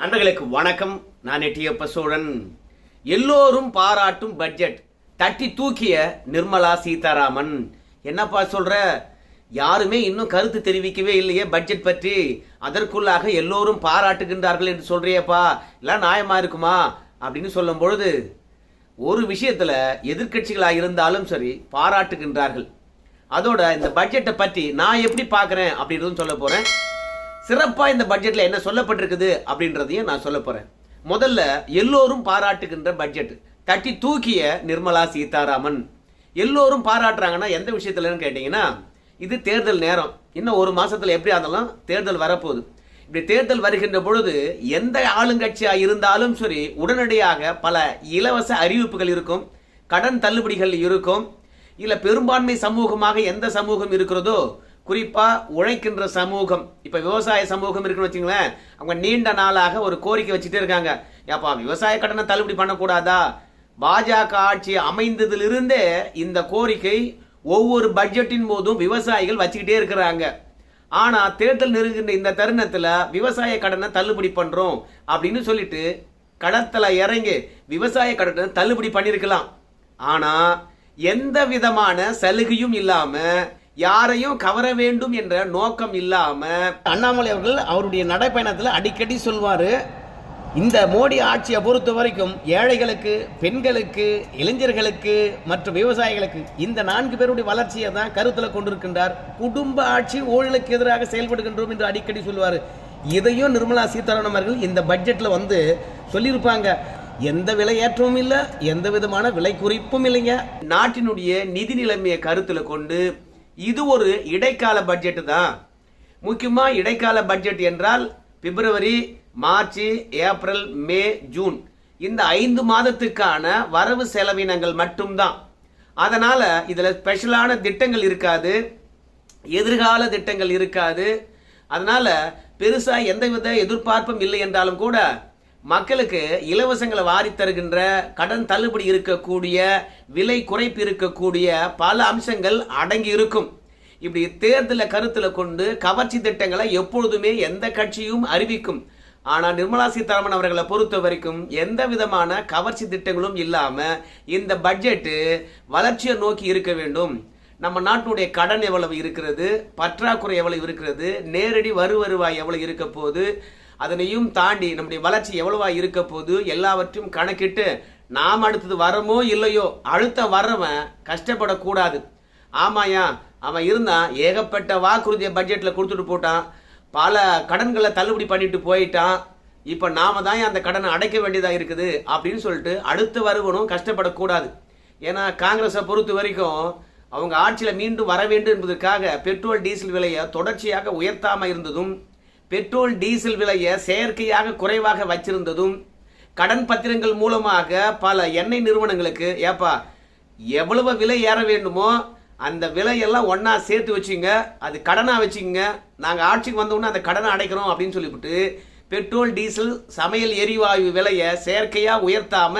நண்பர்களுக்கு வணக்கம். நான் எட்டியப்ப சோழன் எல்லோரும் பாராட்டும் பட்ஜெட் தட்டி தூக்கிய நிர்மலா சீதாராமன். என்னப்பா சொல்ற? யாருமே இன்னும் கருத்து தெரிவிக்கவே இல்லையே பட்ஜெட் பற்றி. அதற்குள்ளாக எல்லோரும் பாராட்டுகின்றார்கள் என்று சொல்றியப்பா. எல்லாம் நியாயமா இருக்குமா? அப்படின்னு சொல்லும் பொழுது ஒரு விஷயத்துல எதிர்கட்சிகளாக இருந்தாலும் சரி பாராட்டுகின்றார்கள். அதோட இந்த பட்ஜெட்டை பற்றி நான் எப்படி பார்க்குறேன் அப்படின்றதும் சொல்ல போகிறேன் சிறப்பாக இந்த பட்ஜெட்டில் என்ன சொல்லப்பட்டிருக்குது அப்படின்றதையும் நான் சொல்ல போகிறேன் முதல்ல எல்லோரும் பாராட்டுகின்ற பட்ஜெட் தட்டி தூக்கிய நிர்மலா சீதாராமன். எல்லோரும் பாராட்டுறாங்கன்னா எந்த விஷயத்துலன்னு கேட்டிங்கன்னா இது தேர்தல் நேரம். இன்னும் ஒரு மாதத்தில் எப்படி இருந்தாலும் தேர்தல் வரப்போகுது. இப்படி தேர்தல் வருகின்ற பொழுது எந்த ஆளுங்கட்சியாக இருந்தாலும் சரி உடனடியாக பல இலவச அறிவிப்புகள் இருக்கும் கடன் தள்ளுபடிகள் இருக்கும். இல்லை பெரும்பான்மை சமூகமாக எந்த சமூகம் இருக்கிறதோ குறிப்பாக உழைக்கின்ற சமூகம். இப்போ விவசாய சமூகம் இருக்குன்னு வச்சுங்களேன் அவங்க நீண்ட நாளாக ஒரு கோரிக்கை வச்சுட்டே இருக்காங்க. ஏப்பா விவசாய கடனை தள்ளுபடி பண்ணக்கூடாதா? பாஜக ஆட்சி அமைந்ததிலிருந்தே இந்த கோரிக்கை ஒவ்வொரு பட்ஜெட்டின் போதும் விவசாயிகள் வச்சுக்கிட்டே இருக்கிறாங்க. ஆனால் தேர்தல் நெருங்குகின்ற இந்த தருணத்தில் விவசாய கடனை தள்ளுபடி பண்ணுறோம் அப்படின்னு சொல்லிட்டு கடத்துல இறங்கி விவசாய கடனை தள்ளுபடி பண்ணியிருக்கலாம் ஆனால் எந்த விதமான சலுகையும் இல்லாமல் யாரையும் கவர வேண்டும் என்ற நோக்கம் இல்லாம அண்ணாமலை அவர்கள் அவருடைய நடைப்பயணத்துல அடிக்கடி சொல்வாரு இந்த மோடி ஆட்சியை பொறுத்த வரைக்கும் ஏழைகளுக்கு பெண்களுக்கு இளைஞர்களுக்கு மற்றும் விவசாயிகளுக்கு இந்த நான்கு பேருடைய வளர்ச்சியை தான் கருத்தில் கொண்டிருக்கின்றார். குடும்ப ஆட்சி ஊழலுக்கு எதிராக செயல்படுகின்றோம் என்று அடிக்கடி சொல்லுவார் இதையும் நிர்மலா சீதாராமன் அவர்கள் இந்த பட்ஜெட்ல வந்து சொல்லியிருப்பாங்க. எந்த விலை ஏற்றமும் இல்லை எந்த விதமான விலை குறிப்பும் இல்லைங்க. நாட்டினுடைய நிதி நிலைமையை கருத்துல கொண்டு இது ஒரு இடைக்கால பட்ஜெட் தான். முக்கியமாக இடைக்கால பட்ஜெட் என்றால் February March April May June. இந்த ஐந்து மாதத்துக்கான வரவு செலவினங்கள் மட்டும்தான். அதனால் இதில் ஸ்பெஷலான திட்டங்கள் இருக்காது. எதிர்கால திட்டங்கள் இருக்காது. அதனால் பெருசாக எந்தவித எதிர்பார்ப்பும் இல்லை என்றாலும் கூட மக்களுக்கு இலவசங்களை வாரி தருகின்ற கடன் தள்ளுபடி இருக்கக்கூடிய விலை குறைப்பு இருக்கக்கூடிய பல அம்சங்கள் அடங்கி இருக்கும். இப்படி தேர்தலை கருத்தில் கொண்டு கவர்ச்சி திட்டங்களை எப்பொழுதுமே எந்த கட்சியும் அறிவிக்கும். ஆனால் நிர்மலா சீதாராமன் அவர்களை பொறுத்த வரைக்கும் எந்த விதமான கவர்ச்சி திட்டங்களும் இல்லாமல் இந்த பட்ஜெட்டு வளர்ச்சியை நோக்கி இருக்க வேண்டும். நம்ம நாட்டினுடைய கடன் எவ்வளவு இருக்கிறது பற்றாக்குறை எவ்வளவு இருக்கிறது நேரடி வரு வருவாய் எவ்வளவு இருக்க போது அதனையும் தாண்டி நம்முடைய வளர்ச்சி எவ்வளவா இருக்க போது எல்லாவற்றையும் கணக்கிட்டு நாம் அடுத்தது வரமோ இல்லையோ அடுத்த வர்றவன் கஷ்டப்படக்கூடாது. ஆமாயா அவன் இருந்தான் ஏகப்பட்ட வாக்குறுதியை பட்ஜெட்டில் கொடுத்துட்டு போட்டான். பல கடன்களை தள்ளுபடி பண்ணிட்டு போயிட்டான். இப்போ நாம தான் அந்த கடனை அடைக்க வேண்டியதாக இருக்குது அப்படின்னு சொல்லிட்டு அடுத்து வருவனும் கஷ்டப்படக்கூடாது. ஏன்னா காங்கிரஸை பொறுத்த வரைக்கும் அவங்க ஆட்சியில் மீண்டும் வர வேண்டும் என்பதற்காக பெட்ரோல் டீசல் விலையை தொடர்ச்சியாக உயர்த்தாமல் இருந்ததும் பெட்ரோல் டீசல் விலையை செயற்கையாக குறைவாக வச்சிருந்ததும் கடன் பத்திரங்கள் மூலமாக பல எண்ணெய் நிறுவனங்களுக்கு ஏப்பா எவ்வளவு விலை ஏற வேண்டுமோ அந்த விலையெல்லாம் ஒன்றா சேர்த்து வச்சுங்க அது கடனாக வச்சுங்க நாங்கள் ஆட்சிக்கு வந்தோடனே அந்த கடனை அடைக்கிறோம் அப்படின்னு சொல்லிவிட்டு பெட்ரோல் டீசல் சமையல் எரிவாயு விலையை செயற்கையாக உயர்த்தாம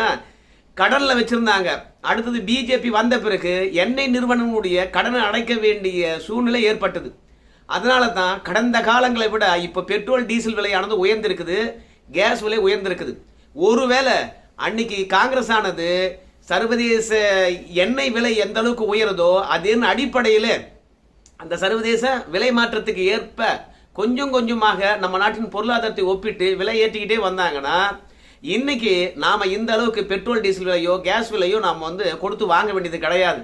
கடனில் வச்சுருந்தாங்க. அடுத்தது பிஜேபி வந்த பிறகு எண்ணெய் நிறுவனங்களுடைய கடனை அடைக்க வேண்டிய சூழ்நிலை ஏற்பட்டது. அதனால தான் கடந்த காலங்களை விட இப்போ பெட்ரோல் டீசல் விலையானது உயர்ந்திருக்குது கேஸ் விலை உயர்ந்திருக்குது. ஒருவேளை அன்னைக்கு காங்கிரஸ் ஆனது சர்வதேச எண்ணெய் விலை எந்த அளவுக்கு உயருதோ அதன் அடிப்படையில் அந்த சர்வதேச விலை மாற்றத்துக்கு ஏற்ப கொஞ்சம் கொஞ்சமாக நம்ம நாட்டின் பொருளாதாரத்தை ஒப்பிட்டு விலை ஏற்றிக்கிட்டே வந்தாங்கன்னா இன்னைக்கு நாம இந்த அளவுக்கு பெட்ரோல் டீசல் விலையோ கேஸ் விலையோ நாம வந்து கொடுத்து வாங்க வேண்டியது கிடையாது.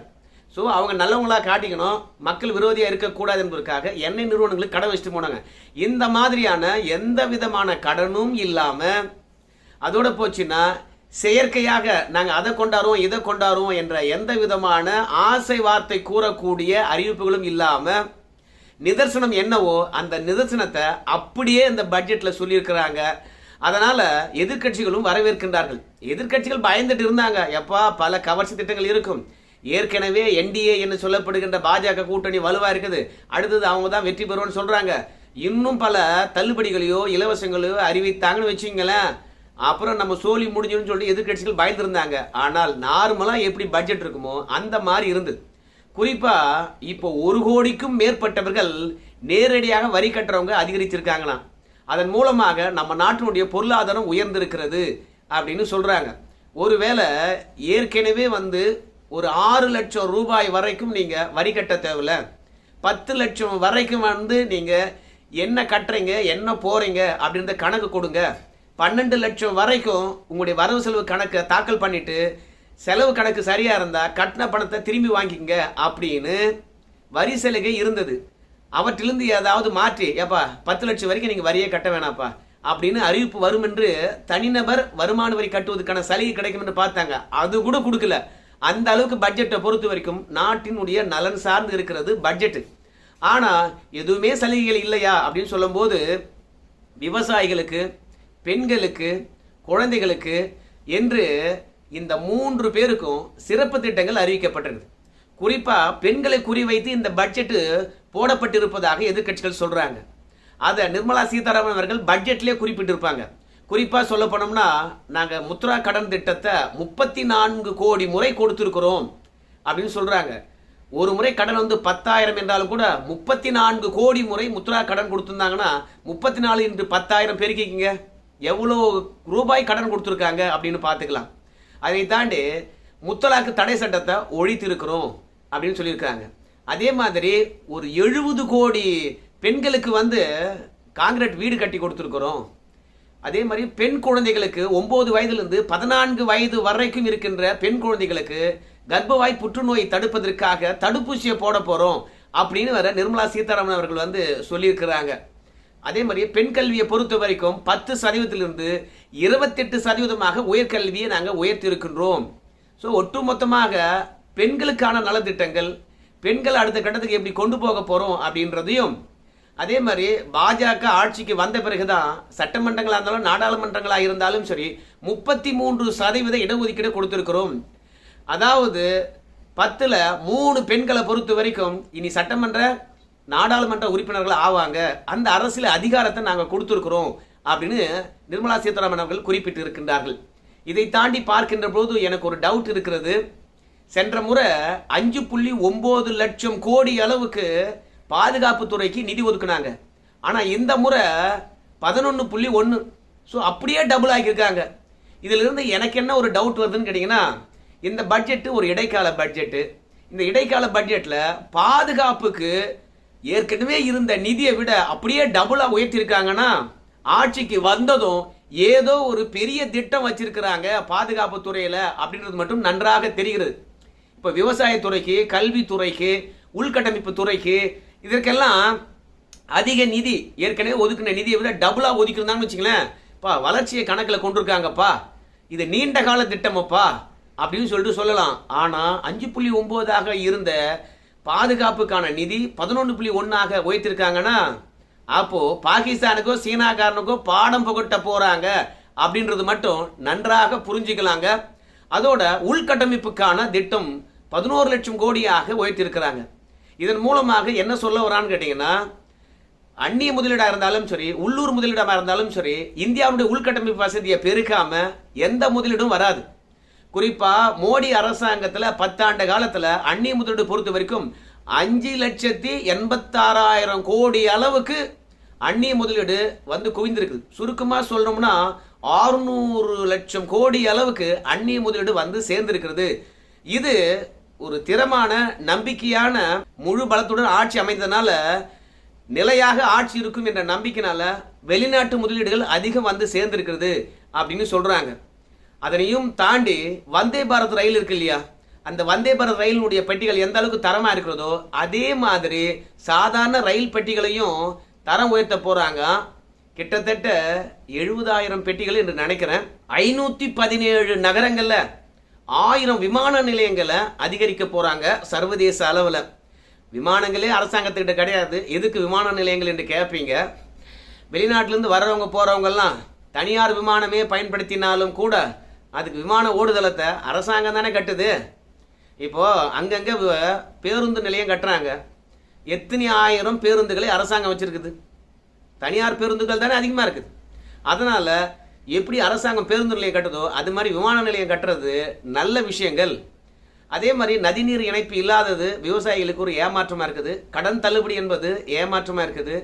ஸோ அவங்க நல்லவங்களாக காட்டிக்கணும். மக்கள் விரோதியாக இருக்கக்கூடாது என்பதற்காக எண்ணெய் நிறுவனங்களுக்கு கடன் வச்சுட்டு போனாங்க. இந்த மாதிரியான எந்த விதமான கடனும் இல்லாமல் அதோட போச்சுன்னா செயற்கையாக நாங்கள் அதை கொண்டாடுவோம் இதை கொண்டாடுவோம் என்ற எந்த விதமான ஆசை வார்த்தை கூறக்கூடிய அறிவிப்புகளும் இல்லாமல் நிதர்சனம் என்னவோ அந்த நிதர்சனத்தை அப்படியே இந்த பட்ஜெட்டில் சொல்லியிருக்கிறாங்க. அதனால் எதிர்க்கட்சிகளும் வரவேற்கின்றார்கள். எதிர்க்கட்சிகள் பயந்துட்டு இருந்தாங்க. எப்பா பல கவர்ச்சி திட்டங்கள் இருக்கும். ஏற்கனவே என்டிஏ என்று சொல்லப்படுகின்ற பாஜக கூட்டணி வலுவாக இருக்குது. அடுத்தது அவங்க தான் வெற்றி பெறுவோம்னு சொல்கிறாங்க இன்னும் பல தள்ளுபடிகளையோ இலவசங்களையோ அறிவித்தாங்கன்னு வச்சுங்களேன் அப்புறம் நம்ம சோழி முடிஞ்சுன்னு சொல்லி எதிர்க்கட்சிகள் பயந்துருந்தாங்க. ஆனால் நார்மலாக எப்படி பட்ஜெட் இருக்குமோ அந்த மாதிரி இருந்தது. குறிப்பாக இப்போ ஒரு கோடிக்கும் மேற்பட்டவர்கள் நேரடியாக வரி கட்டுறவங்க அதிகரிச்சிருக்காங்களாம். அதன் மூலமாக நம்ம நாட்டினுடைய பொருளாதாரம் உயர்ந்திருக்கிறது அப்படின்னு சொல்கிறாங்க ஒருவேளை ஏற்கனவே வந்து ஒரு ஆறு லட்சம் ரூபாய் வரைக்கும் நீங்கள் வரி கட்ட தேவையில்ல. பத்து லட்சம் வரைக்கும் வந்து நீங்கள் என்ன கட்டுறீங்க என்ன போகிறீங்க அப்படின்ற கணக்கு கொடுங்க. பன்னெண்டு லட்சம் வரைக்கும் உங்களுடைய வரவு செலவு கணக்கை தாக்கல் பண்ணிவிட்டு செலவு கணக்கு சரியாக இருந்தால் கட்டின பணத்தை திரும்பி வாங்கிக்கங்க அப்படின்னு வரி சலுகை இருந்தது. அவற்றிலிருந்து ஏதாவது மாற்றி ஏப்பா பத்து லட்சம் வரைக்கும் நீங்கள் வரியே கட்ட வேணாப்பா அப்படின்னு அறிவிப்பு வரும் என்று தனிநபர் வருமான வரி கட்டுவதற்கான சலுகை கிடைக்கும் என்று பார்த்தாங்க. அது கூட கொடுக்கல. அந்த அளவுக்கு பட்ஜெட்டை பொறுத்த வரைக்கும் நாட்டினுடைய நலன் சார்ந்து இருக்கிறது பட்ஜெட்டு ஆனால் எதுவுமே சலுகைகள் இல்லையா அப்படின்னு சொல்லும்போது விவசாயிகளுக்கு பெண்களுக்கு குழந்தைகளுக்கு என்று இந்த மூன்று பேருக்கும் சிறப்பு திட்டங்கள் அறிவிக்கப்பட்டிருக்கு குறிப்பாக பெண்களை குறிவைத்து இந்த பட்ஜெட்டு போடப்பட்டிருப்பதாக எதிர்க்கட்சிகள் சொல்கிறாங்க அதை நிர்மலா சீதாராமன் அவர்கள் பட்ஜெட்லேயே குறிப்பிட்டிருப்பாங்க. குறிப்பாக சொல்ல போனோம்னா நாங்கள் முத்ரா கடன் திட்டத்தை முப்பத்தி நான்கு கோடி முறை கொடுத்துருக்குறோம் அப்படின்னு சொல்கிறாங்க ஒரு முறை கடன் வந்து பத்தாயிரம் என்றாலும் கூட முப்பத்தி நான்கு கோடி முறை முத்ரா கடன் கொடுத்துருந்தாங்கன்னா முப்பத்தி நாலு இன்று பத்தாயிரம் பெருக்கிக்கிங்க எவ்வளோ ரூபாய் கடன் கொடுத்துருக்காங்க அப்படின்னு பார்த்துக்கலாம். அதை தாண்டி முத்தலாக்கு தடை சட்டத்தை ஒழித்திருக்கிறோம் அப்படின்னு சொல்லியிருக்காங்க. அதே மாதிரி ஒரு எழுபது கோடி பெண்களுக்கு வந்து காங்கிரட் வீடு கட்டி கொடுத்துருக்குறோம். அதே மாதிரி பெண் குழந்தைகளுக்கு ஒன்பது வயதிலிருந்து பதினான்கு வயது வரைக்கும் இருக்கின்ற பெண் குழந்தைகளுக்கு கர்ப்பவாய் புற்றுநோய் தடுப்பதற்காக தடுப்பூசியை போட போகிறோம் அப்படின்னு வர நிர்மலா சீதாராமன் அவர்கள் வந்து சொல்லியிருக்கிறாங்க. அதே மாதிரி பெண் கல்வியை பொறுத்த வரைக்கும் பத்து சதவீதத்திலிருந்து இருபத்தெட்டு சதவீதமாக உயர்கல்வியை நாங்கள் உயர்த்தியிருக்கின்றோம். ஸோ ஒட்டுமொத்தமாக பெண்களுக்கான நலத்திட்டங்கள் பெண்கள் அடுத்த கட்டத்துக்கு எப்படி கொண்டு போக போகிறோம் அப்படின்றதையும் அதே மாதிரி பாஜக ஆட்சிக்கு வந்த பிறகுதான் சட்டமன்றங்களாக இருந்தாலும் நாடாளுமன்றங்களாக இருந்தாலும் சரி முப்பத்தி மூன்று சதவீத இடஒதுக்கீடு கொடுத்துருக்கிறோம். அதாவது பத்தில் மூணு பெண்களை பொறுத்த வரைக்கும் இனி சட்டமன்ற நாடாளுமன்ற உறுப்பினர்கள் ஆவாங்க. அந்த அரசியல் அதிகாரத்தை நாங்கள் கொடுத்துருக்குறோம் அப்படின்னு நிர்மலா சீதாராமன் அவர்கள் குறிப்பிட்டு இருக்கின்றார்கள் இதை தாண்டி பார்க்கின்ற போது எனக்கு ஒரு டவுட் இருக்கிறது. சென்ற முறை அஞ்சு புள்ளி ஒம்பது லட்சம் கோடி அளவுக்கு பாதுகாப்பு துறைக்கு நிதி ஒதுக்குனாங்க. ஆனால் இந்த முறை பதினொன்று புள்ளி ஒன்று ஸோ அப்படியே டபுள் ஆகியிருக்காங்க இதிலிருந்து எனக்கு என்ன ஒரு டவுட் வருதுன்னு கேட்டிங்கன்னா இந்த பட்ஜெட்டு ஒரு இடைக்கால பட்ஜெட்டு இந்த இடைக்கால பட்ஜெட்டில் பாதுகாப்புக்கு ஏற்கனவே இருந்த நிதியை விட அப்படியே டபுளாக உயர்த்திருக்காங்கன்னா ஆட்சிக்கு வந்ததும் ஏதோ ஒரு பெரிய திட்டம் வச்சிருக்கிறாங்க பாதுகாப்பு துறையில் அப்படின்றது மட்டும் நன்றாக தெரிகிறது. இப்போ விவசாயத்துறைக்கு கல்வித்துறைக்கு உள்கட்டமைப்பு துறைக்கு இதற்கெல்லாம் அதிக நிதி ஏற்கனவே ஒதுக்கின நிதியை விட டபுளாக ஒதுக்கிருந்தாங்கன்னு வச்சுங்களேன் பா வளர்ச்சியை கணக்கில் கொண்டிருக்காங்கப்பா. இது நீண்ட கால திட்டமப்பா அப்படின்னு சொல்லிட்டு சொல்லலாம். ஆனால் அஞ்சு புள்ளி ஒம்போதாக இருந்த பாதுகாப்புக்கான நிதி பதினொன்று புள்ளி ஒன்றாக உயர்த்திருக்காங்கன்னா அப்போது பாகிஸ்தானுக்கோ சீனாக்காரனுக்கோ பாடம் புகட்ட போகிறாங்க அப்படின்றது மட்டும் நன்றாக புரிஞ்சுக்கலாங்க. அதோட உள்கட்டமைப்புக்கான திட்டம் பதினோரு லட்சம் கோடியாக உயர்த்திருக்கிறாங்க. இதன் மூலமாக என்ன சொல்ல வரான்னு கேட்டீங்கன்னா அந்நிய முதலீடாக இருந்தாலும் சரி உள்ளூர் முதலீடாக இருந்தாலும் சரி இந்தியாவுடைய உள்கட்டமைப்பு வசதியை பெருக்காம எந்த முதலீடும் வராது. குறிப்பாக மோடி அரசாங்கத்தில் பத்தாண்டு காலத்தில் அந்நிய முதலீடு பொறுத்த வரைக்கும் அஞ்சு லட்சத்தி எண்பத்தாறாயிரம் கோடி அளவுக்கு அந்நிய முதலீடு வந்து குவிந்திருக்குது. சுருக்கமாக சொல்லணும்னா ஆறுநூறு லட்சம் கோடி அளவுக்கு அந்நிய முதலீடு வந்து சேர்ந்திருக்கிறது. இது ஒரு திறமான நம்பிக்கையான முழு பலத்துடன் ஆட்சி அமைந்ததுனால நிலையாக ஆட்சி இருக்கும் என்ற நம்பிக்கைனால வெளிநாட்டு முதலீடுகள் அதிகம் வந்து சேர்ந்திருக்கிறது அப்படின்னு சொல்றாங்க. அதனையும் தாண்டி வந்தே பாரத் ரயில் இருக்கு இல்லையா? அந்த வந்தே பாரத் ரயிலினுடைய பெட்டிகள் எந்த அளவுக்கு தரமா இருக்கிறதோ அதே மாதிரி சாதாரண ரயில் பெட்டிகளையும் தரம் உயர்த்த போறாங்க. கிட்டத்தட்ட எழுபதாயிரம் பெட்டிகள் என்று நினைக்கிறேன். ஐநூத்தி பதினேழு நகரங்கள்ல ஆயிரம் விமான நிலையங்களை அதிகரிக்க போறாங்க சர்வதேச அளவில். விமானங்களே அரசாங்கத்துக்கிட்ட கிடையாது. எதுக்கு விமான நிலையங்கள் என்று கேட்பீங்க வெளிநாட்டிலேருந்து வர்றவங்க போறவங்கெல்லாம் தனியார் விமானமே பயன்படுத்தினாலும் கூட அதுக்கு விமான ஓடுதளத்தை அரசாங்கம் தானே கட்டுது. இப்போ அங்கங்கே பேருந்து நிலையம் கட்டுறாங்க. எத்தனை ஆயிரம் பேருந்துகளை அரசாங்கம் வச்சிருக்குது? தனியார் பேருந்துகள் தானே அதிகமாக இருக்குது. அதனால் எப்படி அரசாங்கம் பேருந்து நிலையம் கட்டுதோ அது மாதிரி விமான நிலையம் கட்டுறது நல்ல விஷயங்கள். அதே மாதிரி நதிநீர் இணைப்பு இல்லாதது விவசாயிகளுக்கு ஒரு ஏமாற்றமாக இருக்குது. கடன் தள்ளுபடி என்பது ஏமாற்றமாக இருக்குது.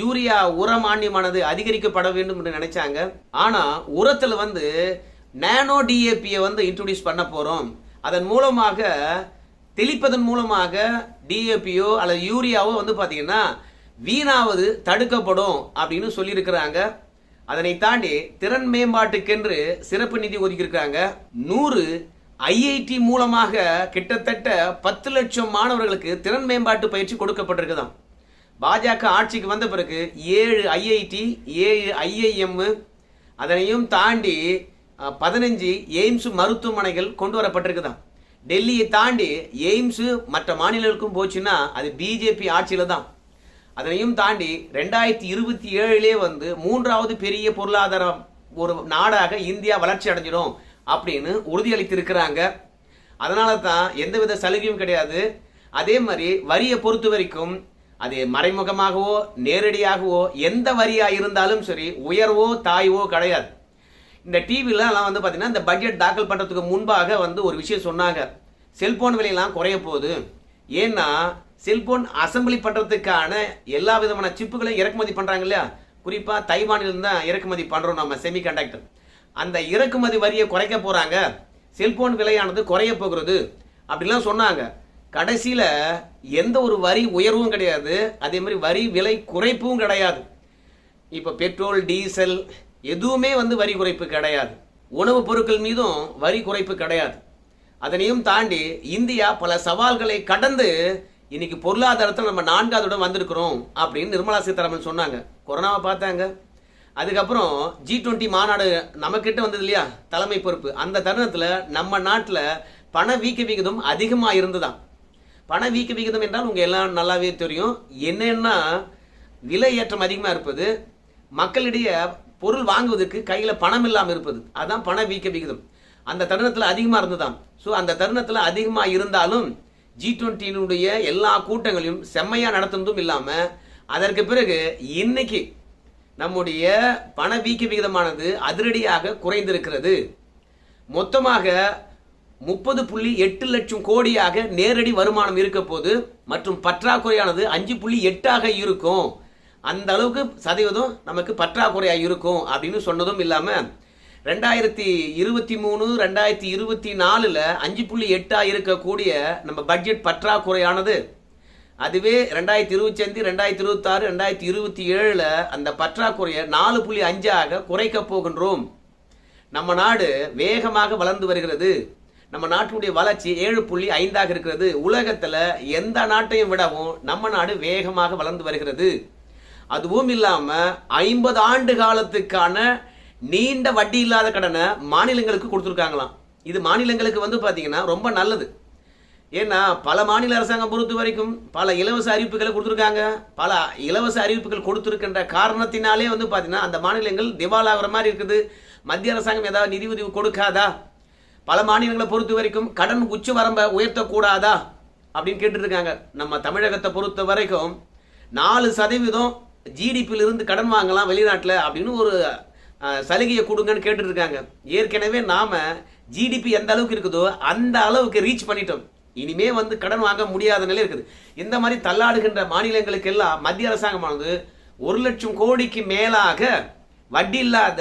யூரியா உர மானியமானது அதிகரிக்கப்பட வேண்டும் என்று நினைச்சாங்க. ஆனால் உரத்தில் வந்து நானோ டிஏபியை வந்து இன்ட்ரடியூஸ் பண்ண போகிறோம் அதன் மூலமாக தெளிப்பதன் மூலமாக டிஏபியோ அல்லது யூரியாவோ வந்து பார்த்தீங்கன்னா வீணாவது தடுக்கப்படும் அப்படின்னு சொல்லியிருக்கிறாங்க. அதனை தாண்டி திறன் மேம்பாட்டுக்கென்று சிறப்பு நிதி ஒதுக்கியிருக்காங்க நூறு ஐஐடி மூலமாக கிட்டத்தட்ட பத்து லட்சம் மாணவர்களுக்கு திறன் மேம்பாட்டு பயிற்சி கொடுக்கப்பட்டிருக்குதாம். பாஜக ஆட்சிக்கு வந்த பிறகு ஏழு ஐஐடி ஏழு ஐஐஎம் அதனையும் தாண்டி பதினஞ்சு எய்ம்ஸ் மருத்துவமனைகள் கொண்டு வரப்பட்டிருக்குதாம். டெல்லியை தாண்டி எய்ம்ஸ் மற்ற மாநிலங்களுக்கும் போச்சுன்னா அது பிஜேபி ஆட்சியில தான் அதனையும் தாண்டி ரெண்டாயிரத்தி இருபத்தி ஏழுலே வந்து மூன்றாவது பெரிய பொருளாதாரம் ஒரு நாடாக இந்தியா வளர்ச்சி அடைஞ்சிடும் அப்படின்னு உறுதியளித்திருக்கிறாங்க. அதனால தான் எந்தவித சலுகையும் கிடையாது. அதே மாதிரி வரியை பொறுத்த வரைக்கும் அது மறைமுகமாகவோ நேரடியாகவோ எந்த வரியாக இருந்தாலும் சரி உயர்வோ தாய்வோ கிடையாது. இந்த டிவிலலாம் வந்து பார்த்தீங்கன்னா இந்த பட்ஜெட் தாக்கல் பண்ணுறதுக்கு முன்பாக வந்து ஒரு விஷயம் சொன்னாங்க. செல்போன் விலையெல்லாம் குறைய போகுது. ஏன்னா செல்போன் அசம்பிளி பண்ணுறதுக்கான எல்லா விதமான சிப்புகளையும் இறக்குமதி பண்ணுறாங்க இல்லையா? குறிப்பாக தைவானிலிருந்து தான் இறக்குமதி பண்ணுறோம் நம்ம செமிகண்டக்டர் அந்த இறக்குமதி வரியை குறைக்க போகிறாங்க செல்போன் விலையானது குறைய போகிறது. அப்படிலாம் சொன்னாங்க. கடைசியில் எந்த ஒரு வரி உயர்வும் கிடையாது. அதே மாதிரி வரி விலை குறைப்பும் கிடையாது. இப்போ பெட்ரோல் டீசல் எதுவுமே வந்து வரி குறைப்பு கிடையாது. உணவுப் பொருட்கள் மீதும் வரி குறைப்பு கிடையாது. அதனையும் தாண்டி இந்தியா பல சவால்களை கடந்து இன்னைக்கு பொருளாதாரத்தில் நம்ம நான்காவது இடம் வந்திருக்கிறோம் அப்படின்னு நிர்மலா சீதாராமன் சொன்னாங்க. கொரோனாவை பார்த்தாங்க. அதுக்கப்புறம் ஜி டுவெண்ட்டி மாநாடு நம்மக்கிட்ட வந்தது இல்லையா? தலைமை பொறுப்பு. அந்த தருணத்தில் நம்ம நாட்டில் பண வீக்க விகிதம் அதிகமாக இருந்துதான் பண வீக்க விகிதம் என்றால் உங்கள் எல்லாம் நல்லாவே தெரியும். என்னன்னா விலை ஏற்றம் அதிகமாக இருப்பது மக்களிடையே பொருள் வாங்குவதற்கு கையில் பணம் இல்லாமல் இருப்பது. அதுதான் பண வீக்க விகிதம். அந்த தருணத்தில் அதிகமாக இருந்ததாம். ஸோ அந்த தருணத்தில் அதிகமாக இருந்தாலும் ஜி டுவெண்ட்டினுடைய எல்லா கூட்டங்களையும் செம்மையாக நடத்துனதும் இல்லாமல் அதற்கு பிறகு இன்னைக்கு நம்முடைய பண வீக்க விகிதமானது அதிரடியாக குறைந்திருக்கிறது. மொத்தமாக முப்பது புள்ளி எட்டு லட்சம் கோடியாக நேரடி வருமானம் இருக்க போது மற்றும் பற்றாக்குறையானது அஞ்சு புள்ளி எட்டாக இருக்கும். அந்த அளவுக்கு சதவீதம் நமக்கு பற்றாக்குறையாக இருக்கும் அப்படின்னு சொன்னதும் இல்லாமல் ரெண்டாயிரத்தி இருபத்தி மூணு ரெண்டாயிரத்தி இருபத்தி நாலில் அஞ்சு புள்ளி எட்டாக இருக்கக்கூடிய நம்ம பட்ஜெட் பற்றாக்குறையானது. அதுவே ரெண்டாயிரத்தி இருபத்தஞ்சு ரெண்டாயிரத்தி இருபத்தாறு ரெண்டாயிரத்தி இருபத்தி ஏழில் அந்த பற்றாக்குறையை நாலு புள்ளி அஞ்சாக குறைக்கப் போகின்றோம். நம்ம நாடு வேகமாக வளர்ந்து வருகிறது. நம்ம நாட்டினுடைய வளர்ச்சி ஏழு புள்ளி ஐந்தாக இருக்கிறது. உலகத்தில் எந்த நாட்டையும் விடவும் நம்ம நாடு வேகமாக வளர்ந்து வருகிறது. அதுவும் இல்லாமல் ஐம்பது ஆண்டு காலத்துக்கான நீண்ட வட்டி இல்லாத கடனை மாநிலங்களுக்கு கொடுத்துருக்காங்களாம். இது மாநிலங்களுக்கு வந்து பார்த்தீங்கன்னா ரொம்ப நல்லது. ஏன்னா பல மாநில அரசாங்கம் பொறுத்த வரைக்கும் பல இலவச அறிவிப்புகளை கொடுத்துருக்காங்க. பல இலவச அறிவிப்புகள் கொடுத்துருக்கின்ற காரணத்தினாலே வந்து பார்த்தீங்கன்னா அந்த மாநிலங்கள் திவாலாகிற மாதிரி இருக்குது. மத்திய அரசாங்கம் ஏதாவது நிதி உதவி கொடுக்காதா? பல மாநிலங்களை பொறுத்த வரைக்கும் கடன் உச்ச வரம்பை உயர்த்தக்கூடாதா? அப்படின்னு கேட்டுருக்காங்க நம்ம தமிழகத்தை பொறுத்த வரைக்கும் நாலு சதவீதம் ஜிடிபியிலிருந்து கடன் வாங்கலாம் வெளிநாட்டில் அப்படின்னு ஒரு சலுகையை கொடுங்கன்னு கேட்டுட்ருக்காங்க. ஏற்கனவே நாம் ஜிடிபி எந்த அளவுக்கு இருக்குதோ அந்த அளவுக்கு ரீச் பண்ணிட்டோம். இனிமே வந்து கடன் வாங்க முடியாத நிலை இருக்குது. இந்த மாதிரி தள்ளாடுகின்ற மாநிலங்களுக்கெல்லாம் மத்திய மத்திய அரசாங்கமானது ஒரு லட்சம் கோடிக்கு மேலாக வட்டி இல்லாத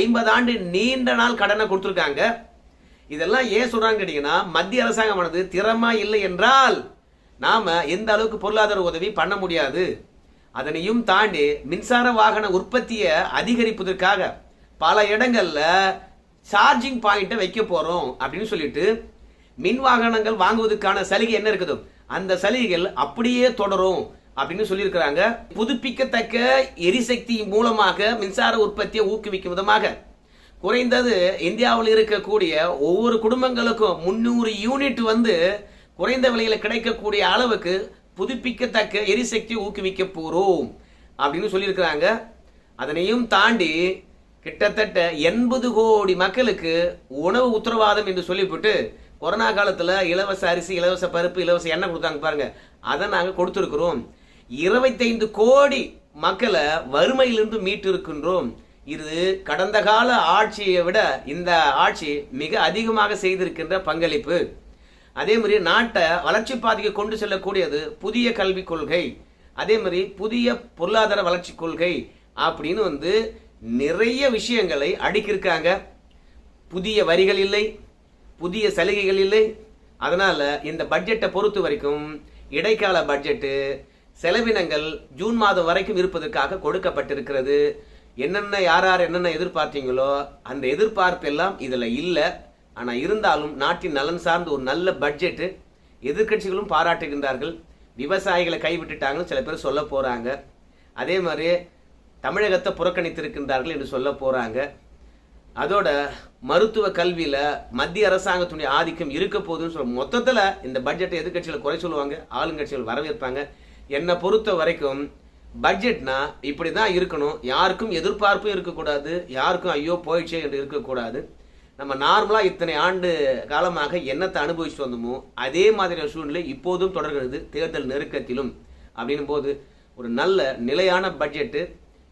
ஐம்பது ஆண்டு நீண்ட நாள் கடனை கொடுத்துருக்காங்க. இதெல்லாம் ஏன் சொல்கிறாங்க கேட்டிங்கன்னா மத்திய அரசாங்கமானது திறமா இல்லை என்றால் நாம் எந்த அளவுக்கு பொருளாதார உதவி பண்ண முடியாது. அதனையும் தாண்டி மின்சார வாகன உற்பத்தியை அதிகரிப்பதற்காக பல இடங்கள்ல சார்ஜிங் பாயிண்ட்டை வைக்க போறோம் அப்படின்னு சொல்லிட்டு மின் வாகனங்கள் வாங்குவதற்கான சலுகை என்ன இருக்குதோ? அந்த சலுகைகள் அப்படியே தொடரும் அப்படின்னு சொல்லியிருக்கிறாங்க. புதுப்பிக்கத்தக்க எரிசக்தி மூலமாக மின்சார உற்பத்தியை ஊக்குவிக்கும் விதமாக குறைந்தது இந்தியாவில் இருக்கக்கூடிய ஒவ்வொரு குடும்பங்களுக்கும் முந்நூறு யூனிட் வந்து குறைந்த விலையில் கிடைக்கக்கூடிய அளவுக்கு புதுப்பிக்கத்தக்க எரிசக்தியை ஊக்குவிக்க போகிறோம் அப்படின்னு சொல்லியிருக்கிறாங்க. அதனையும் தாண்டி கிட்டத்தட்ட எண்பது கோடி மக்களுக்கு உணவு உத்தரவாதம் என்று சொல்லிவிட்டு கொரோனா காலத்தில் இலவச அரிசி இலவச பருப்பு இலவச எண்ணெய் கொடுத்தாங்க பாருங்க. அதை நாங்கள் கொடுத்துருக்குறோம். இருபத்தைந்து கோடி மக்களை வறுமையிலிருந்து மீட்டு இருக்கின்றோம் இது கடந்த கால ஆட்சியை விட இந்த ஆட்சி மிக அதிகமாக செய்திருக்கின்ற பங்களிப்பு. அதே மாதிரி நாட்டை வளர்ச்சி பாதைக்கு கொண்டு செல்லக்கூடியது புதிய கல்விக் கொள்கை. அதே மாதிரி புதிய பொருளாதார வளர்ச்சி கொள்கை அப்படின்னு வந்து நிறைய விஷயங்களை அடுக்கியிருக்காங்க. புதிய வரிகள் இல்லை புதிய சலுகைகள் இல்லை. அதனால் இந்த பட்ஜெட்டை பொறுத்த வரைக்கும் இடைக்கால பட்ஜெட்டு செலவினங்கள் ஜூன் மாதம் வரைக்கும் இருப்பதற்காக கொடுக்கப்பட்டிருக்கிறது. என்னென்ன யார் யார் என்னென்ன எதிர்பார்த்தீங்களோ அந்த எதிர்பார்ப்பு எல்லாம் இல்லை. ஆனால் இருந்தாலும் நாட்டின் நலன் சார்ந்த ஒரு நல்ல பட்ஜெட்டு எதிர்க்கட்சிகளும் பாராட்டுகின்றார்கள். விவசாயிகளை கைவிட்டுட்டாங்கன்னு சில பேர் சொல்ல போகிறாங்க அதே மாதிரி தமிழகத்தை புறக்கணித்திருக்கின்றார்கள் என்று சொல்ல போகிறாங்க அதோட மருத்துவ கல்வியில் மத்திய அரசாங்கத்துடைய ஆதிக்கம் இருக்க போகுதுன்னு சொல்ல மொத்தத்தில் இந்த பட்ஜெட்டை எதிர்கட்சிகளை குறை சொல்லுவாங்க ஆளுங்கட்சிகள் வரவேற்பாங்க. என்னை பொறுத்த வரைக்கும் பட்ஜெட்னா இப்படிதான் இருக்கணும். யாருக்கும் எதிர்பார்ப்பும் இருக்கக்கூடாது யாருக்கும் ஐயோ போயிடுச்சே என்று இருக்கக்கூடாது. நம்ம நார்மலாக இத்தனை ஆண்டு காலமாக என்னத்தை அனுபவிச்சுட்டு வந்தோமோ அதே மாதிரியான சூழ்நிலை இப்போதும் தொடர்கிறது தேர்தல் நெருக்கத்திலும். அப்படின்னும் போது ஒரு நல்ல நிலையான பட்ஜெட்டு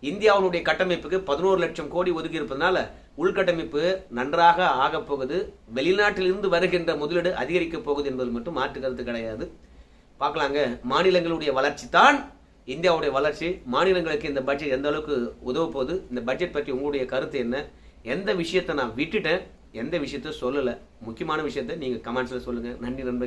இந்தியாவினுடைய கட்டமைப்புக்கு பதினோரு லட்சம் கோடி ஒதுக்கி இருப்பதனால உள்கட்டமைப்பு நன்றாக ஆகப் போகுது. வெளிநாட்டிலிருந்து வருகின்ற முதலீடு அதிகரிக்கப் போகுது என்பது மட்டும் மாற்று கருத்து கிடையாது. பார்க்கலாங்க. மாநிலங்களுடைய வளர்ச்சி தான் இந்தியாவுடைய வளர்ச்சி. மாநிலங்களுக்கு இந்த பட்ஜெட் எந்த அளவுக்கு உதவ போகுது? இந்த பட்ஜெட் பற்றி உங்களுடைய கருத்து என்ன? எந்த விஷயத்தை நான் விட்டுட்டேன்? எந்த விஷயத்த சொல்லலை. முக்கியமான விஷயத்த நீங்கள் கமெண்ட்ஸில் சொல்லுங்கள் நன்றி நண்பர்கள்.